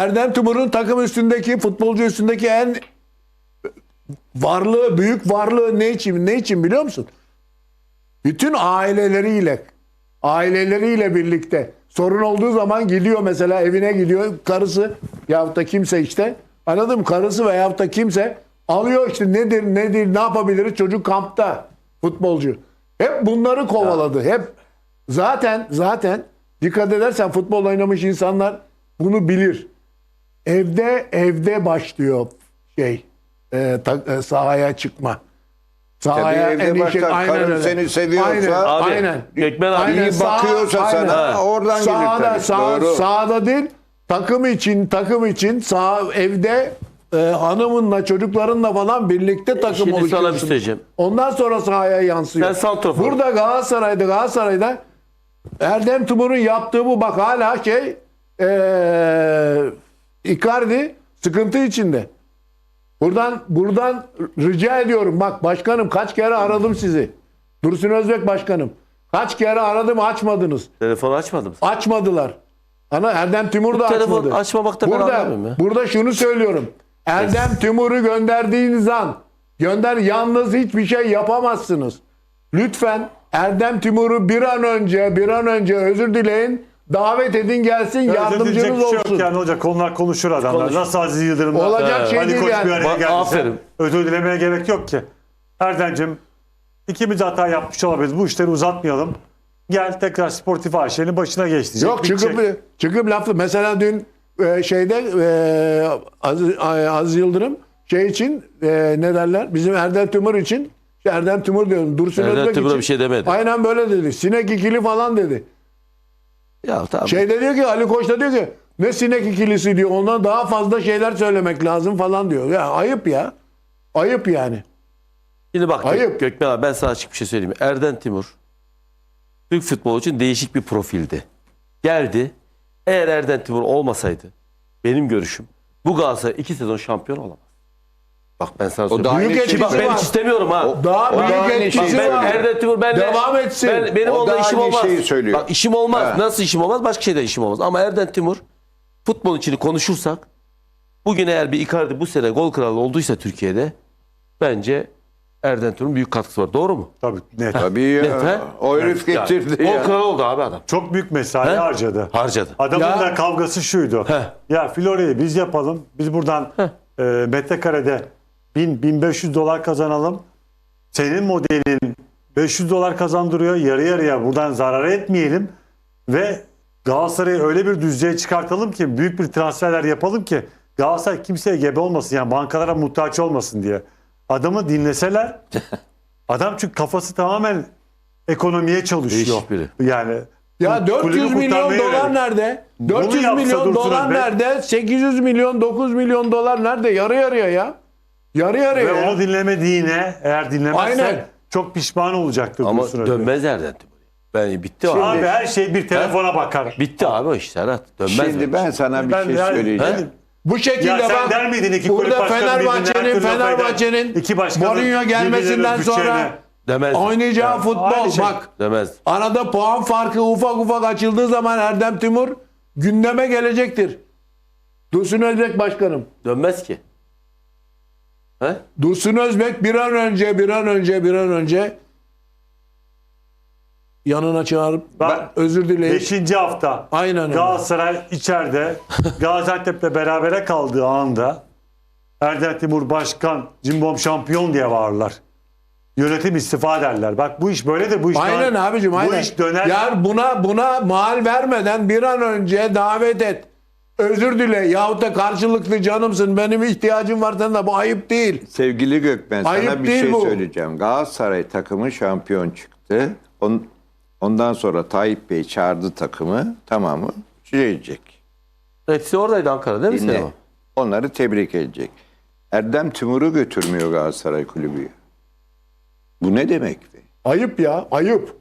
Erdem Timur'un takım üstündeki, futbolcu üstündeki en varlığı, büyük varlığı ne için, ne için biliyor musun? Bütün aileleriyle, aileleriyle birlikte sorun olduğu zaman gidiyor mesela evine gidiyor karısı yahut da kimse işte anladın mı? Karısı veyahut da kimse alıyor işte nedir nedir ne yapabiliriz çocuk kampta futbolcu. Hep bunları kovaladı. Hep zaten zaten dikkat edersen futbol oynamış insanlar bunu bilir. Evde evde başlıyor şey e, ta- e, sahaya çıkma. Sahaya Tabii evde başlar. şey- aynen Karın öyle. seni seviyorsa- aynen, Abi, aynen. Gökmen abi iyi bakıyorsa aynen. sana oradan gelir sağda, tabii. sağ, Doğru. sağda değil takım için takım için sağ evde e, hanımınla çocuklarınla falan birlikte takım Şimdi sana bir söyleyeceğim. Ondan sonra sahaya yansıyor. Sen santrafor. Burada Galatasaray'da Galatasaray'da Erdem Timur'un yaptığı bu bak hala şey e, Icardi sıkıntı içinde. Buradan buradan rica ediyorum bak başkanım kaç kere aradım sizi. Dursun Özbek başkanım. Kaç kere aradım açmadınız. Telefonu açmadım. Açmadılar. Ana Erdem Timur da telefon açmadı. açmamakta ben burada, anlamıyorum ya. Burada şunu söylüyorum. Erdem Timur'u gönderdiğiniz an gönder yalnız hiçbir şey yapamazsınız. Lütfen Erdem Timur'u bir an önce bir an önce özür dileyin. Davet edin gelsin dileyecek yardımcınız bir şey olsun. yok yani olacak. Onlar konuşur adamlar. Konuşur. Nasıl Aziz Yıldırım'la Olacak şey Ali değil Koç yani. bir araya Ba- geldiyse aferin. özür dilemeye gerek yok ki. Erdem'cim ikimiz de hata yapmış olabiliriz. Bu işleri uzatmayalım. Gel tekrar sportif Ayşe'nin başına geç diyecek. Yok Bitecek. çıkıp çıkıp laflı. Mesela dün e, şeyde e, Aziz, Aziz Yıldırım şey için e, ne derler? Bizim Erdem Timur için Erdem Timur diyorum. Dursun Erdem Özbek için. bir şey demedi. Aynen böyle dedi. Sinek ikili falan dedi. Ya tamam. Şeyde diyor ki Ali Koç da diyor ki ne sinek ikilisi diyor. Ondan daha fazla şeyler söylemek lazım falan diyor. Ya ayıp ya. Ayıp yani. Şimdi bak Ayıp. Gökmen abi ben sana açık bir şey söyleyeyim. Erden Timur Türk futbolu için değişik bir profildi. Geldi. Eğer Erden Timur olmasaydı benim görüşüm bu Galatasaray iki sezon şampiyon olamaz. Bak ben sana O söyleyeyim. Büyük şey. Bak ben var. hiç istemiyorum ha. Daha O da büyük aynı etkisi şey. Ben var. Erden Timur benle, Devam etsin. Ben, benim O onunla işim aynı olmaz. şeyi söylüyor. Bak işim olmaz. Evet. Nasıl işim olmaz? Başka şeyden işim olmaz. Ama Erden Timur futbol içini konuşursak bugün eğer bir Icardi bu sene gol kralı olduysa Türkiye'de bence Erden Timur'un büyük katkısı var. Doğru mu? Tabii net. Tabii ya. Net, he? o herif getirdi Gol ya. kralı oldu abi adam. Çok büyük mesai He? harcadı. Harcadı. Adamın Ya- da kavgası şuydu. Heh. Ya Florya'yı biz yapalım. Biz buradan e, metrekarede 1000-1500 dolar kazanalım. Senin modelin 500 dolar kazandırıyor. Yarı yarıya buradan zarar etmeyelim. Ve Galatasaray'ı öyle bir düzeye çıkartalım ki büyük bir transferler yapalım ki Galatasaray kimseye gebe olmasın yani bankalara muhtaç olmasın diye. Adamı dinleseler adam çünkü kafası tamamen ekonomiye çalışıyor. Değişik biri. Yani Ya kulübü 400 milyon dolar yönelik. nerede? Bunu 400 yapsa milyon dolar Özbek- nerede? 800 milyon 9 milyon dolar nerede? Yarı yarıya ya. Yarı yarıya Ve ya. onu dinlemediğine eğer dinlemezse Aynen. çok pişman olacaktır. Ama Dursun Özbek. dönmez Erden Timur. Ben bitti o. Abi her şey bir telefona bakar. Bitti abi o iş Serhat. Dönmez Şimdi mi? ben sana bir Ben şey yani- söyleyeceğim. He? Bu şekilde Ya sen bak. der miydin iki kulüp burada Fenerbahçe'nin Fenerbahçe'nin Mourinho gelmesinden sonra Demez. oynayacağı Yani futbol şey. bak. Demez. Arada puan farkı ufak ufak açıldığı zaman Erdem Timur gündeme gelecektir. Dursun Özbek başkanım. Dönmez ki. He? Dursun Özbek bir an önce bir an önce bir an önce yanına çağırıp Ben- özür dileyip Beşinci hafta Aynen öyle. Galatasaray içeride Gaziantep'le berabere kaldığı anda Erdem Timur Başkan Cimbom şampiyon diye bağırırlar. Yönetim istifa derler. Bak bu iş böyle de bu iş Aynen dön- abicim aynen. Bu iş döner. Ya buna buna mal vermeden bir an önce davet et. Özür dile yahut da karşılıklı canımsın benim ihtiyacım var sana da bu ayıp değil. Sevgili Gökmen Ayıp sana bir değil şey bu. söyleyeceğim. Galatasaray takımı şampiyon çıktı. On- ondan sonra Tayyip Bey çağırdı takımı. Tamamı şey edecek. Hepsi oradaydı Ankara değil mi Dinle. Onları tebrik edecek. Erdem Timur'u götürmüyor Galatasaray kulübü. Bu ne demek be? Ayıp ya ayıp.